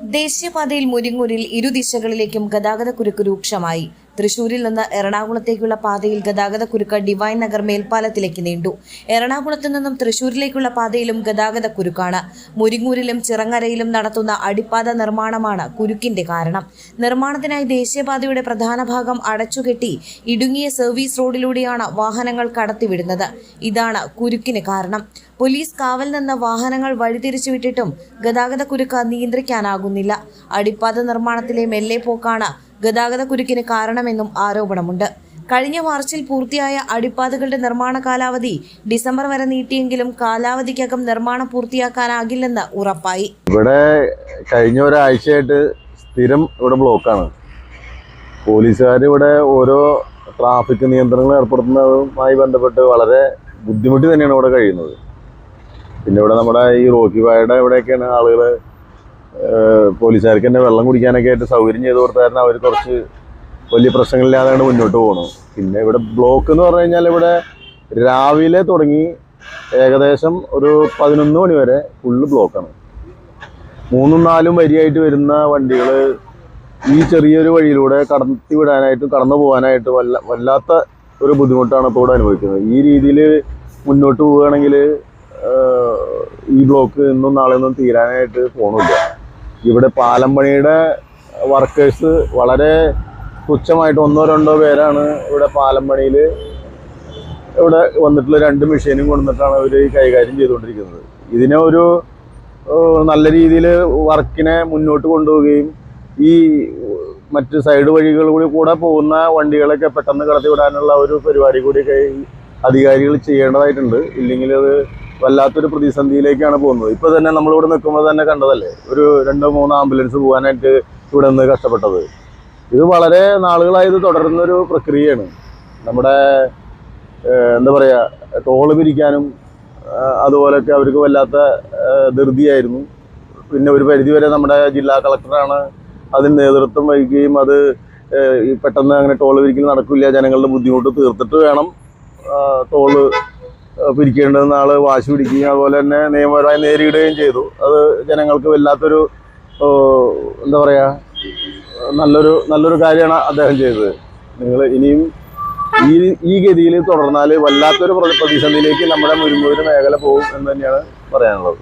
ദേശീയപാതയിൽ മുരിങ്ങൂരിൽ ഇരുദിശകളിലേക്കും ഗതാഗതക്കുരുക്ക് രൂക്ഷമായി. തൃശൂരിൽ നിന്ന് എറണാകുളത്തേക്കുള്ള പാതയിൽ ഗതാഗതക്കുരുക്ക് ഡിവൈൻ നഗർ മേൽപ്പാലത്തിലേക്ക് നീണ്ടു. എറണാകുളത്ത് നിന്നും തൃശൂരിലേക്കുള്ള പാതയിലും ഗതാഗതക്കുരുക്കാണ് മുരിങ്ങൂരിലും ചിറങ്ങരയിലും നടത്തുന്ന അടിപ്പാത നിർമ്മാണമാണ് കുരുക്കിന്റെ കാരണം. നിർമ്മാണത്തിനായി ദേശീയപാതയുടെ പ്രധാന ഭാഗം അടച്ചുകെട്ടി ഇടുങ്ങിയ സർവീസ് റോഡിലൂടെയാണ് വാഹനങ്ങൾ കടത്തിവിടുന്നത്. ഇതാണ് കുരുക്കിന് കാരണം. പോലീസ് കാവൽ നിന്ന് വാഹനങ്ങൾ വഴിതിരിച്ചുവിട്ടിട്ടും ഗതാഗതക്കുരുക്ക് നിയന്ത്രിക്കാനാകുന്നില്ല. അടിപ്പാത നിർമ്മാണത്തിലെ മെല്ലെ പോക്കാണ് ഗതാഗതക്കുരുക്കിന് കാരണമെന്നും ആരോപണമുണ്ട്. കഴിഞ്ഞ മാർച്ചിൽ പൂർത്തിയായ അടിപ്പാതകളുടെ നിർമ്മാണ കാലാവധി ഡിസംബർ വരെ നീട്ടിയെങ്കിലും കാലാവധിക്കകം നിർമ്മാണം പൂർത്തിയാക്കാനാകില്ലെന്ന് ഉറപ്പായി. ഇവിടെ കഴിഞ്ഞ ഒരാഴ്ചയായിട്ട് സ്ഥിരം ഇവിടെ ബ്ലോക്കാണ്. പോലീസുകാർ ഇവിടെ ഓരോ ട്രാഫിക് നിയന്ത്രണങ്ങൾ ഏർപ്പെടുത്തുന്നതുമായി ബന്ധപ്പെട്ട് വളരെ ബുദ്ധിമുട്ട് തന്നെയാണ് ഇവിടെ കഴിയുന്നത്. പിന്നെ ഇവിടെ നമ്മുടെ ഈ റോക്കി വായുടെ ഇവിടെയൊക്കെയാണ് ആളുകൾ പോലീസുകാർക്ക് തന്നെ വെള്ളം കുടിക്കാനൊക്കെ ആയിട്ട് സൗകര്യം ചെയ്ത് കൊടുത്തായിരുന്നു. അവർ കുറച്ച് വലിയ പ്രശ്നങ്ങളില്ലാതെയാണ് മുന്നോട്ട് പോകുന്നത്. പിന്നെ ഇവിടെ ബ്ലോക്ക് എന്ന് പറഞ്ഞു കഴിഞ്ഞാൽ ഇവിടെ രാവിലെ തുടങ്ങി ഏകദേശം ഒരു പതിനൊന്ന് മണി വരെ ഫുള്ള് ബ്ലോക്കാണ് മൂന്നും നാലും വരിയായിട്ട് വരുന്ന വണ്ടികൾ ഈ ചെറിയൊരു വഴിയിലൂടെ കടത്തി വിടാനായിട്ടും കടന്നു പോകാനായിട്ട് വല്ല വല്ലാത്ത ഒരു ബുദ്ധിമുട്ടാണ് ഇപ്പോൾ അനുഭവിക്കുന്നത്. ഈ രീതിയിൽ മുന്നോട്ട് പോവുകയാണെങ്കിൽ ഈ ബ്ലോക്ക് ഇന്നും നാളെ ഒന്നും തീരാനായിട്ട് പോണില്ല. ഇവിടെ പാലം പണിയുടെ വർക്കേഴ്സ് വളരെ തുച്ഛമായിട്ട് ഒന്നോ രണ്ടോ പേരാണ് ഇവിടെ പാലം പണിയിൽ ഇവിടെ വന്നിട്ടുള്ള രണ്ട് മെഷീനും കൊണ്ടുവന്നിട്ടാണ് അവർ കൈകാര്യം ചെയ്തുകൊണ്ടിരിക്കുന്നത്. ഇതിനെ ഒരു നല്ല രീതിയിൽ വർക്കിനെ മുന്നോട്ട് കൊണ്ടുപോവുകയും ഈ മറ്റ് സൈഡ് വഴികൾ കൂടി കൂടെ പോകുന്ന വണ്ടികളൊക്കെ പെട്ടെന്ന് കടത്തി വിടാനുള്ള ഒരു പരിപാടി കൂടി കൈ- അധികാരികൾ ചെയ്യേണ്ടതായിട്ടുണ്ട്. ഇല്ലെങ്കിൽ അത് വല്ലാത്തൊരു പ്രതിസന്ധിയിലേക്കാണ് പോകുന്നത്. ഇപ്പൊ തന്നെ നമ്മളിവിടെ നിൽക്കുമ്പോൾ തന്നെ കണ്ടതല്ലേ? ഒരു രണ്ടോ മൂന്നോ ആംബുലൻസ് പോകാനായിട്ട് ഇവിടെ നിന്ന് കഷ്ടപ്പെട്ടത്. ഇത് വളരെ നാളുകളായി ഇത് തുടരുന്നൊരു പ്രക്രിയയാണ്. നമ്മുടെ എന്താ പറയുക ടോൾ പിരിക്കാനും അതുപോലൊക്കെ അവർക്ക് വല്ലാത്ത ധൃതിയായിരുന്നു. പിന്നെ ഒരു പരിധിവരെ നമ്മുടെ ജില്ലാ കളക്ടറാണ് അതിന് നേതൃത്വം വഹിക്കുകയും അത് പെട്ടെന്ന് അങ്ങനെ ടോൾ പിരിക്കൽ നടക്കില്ല ജനങ്ങളുടെ ബുദ്ധിമുട്ട് തീർത്തിട്ട് വേണം ടോൾ ആഹ്, പിരിക്കേണ്ടതെന്ന് ആൾ വാശി പിടിക്കുകയും അതുപോലെ തന്നെ നിയമപരമായി നേരിടുകയും ചെയ്തു. അത് ജനങ്ങൾക്ക് വല്ലാത്തൊരു എന്താ പറയാ നല്ലൊരു നല്ലൊരു കാര്യമാണ് അദ്ദേഹം ചെയ്തത്. നിങ്ങൾ ഇനിയും ഈ ഈ ഗതിയിൽ തുടർന്നാൽ വല്ലാത്തൊരു പ്ര- പ്രതിസന്ധിയിലേക്ക് നമ്മുടെ മുരുമ്പൂര് മേഖല പോകും എന്ന് തന്നെയാണ് പറയാനുള്ളത്.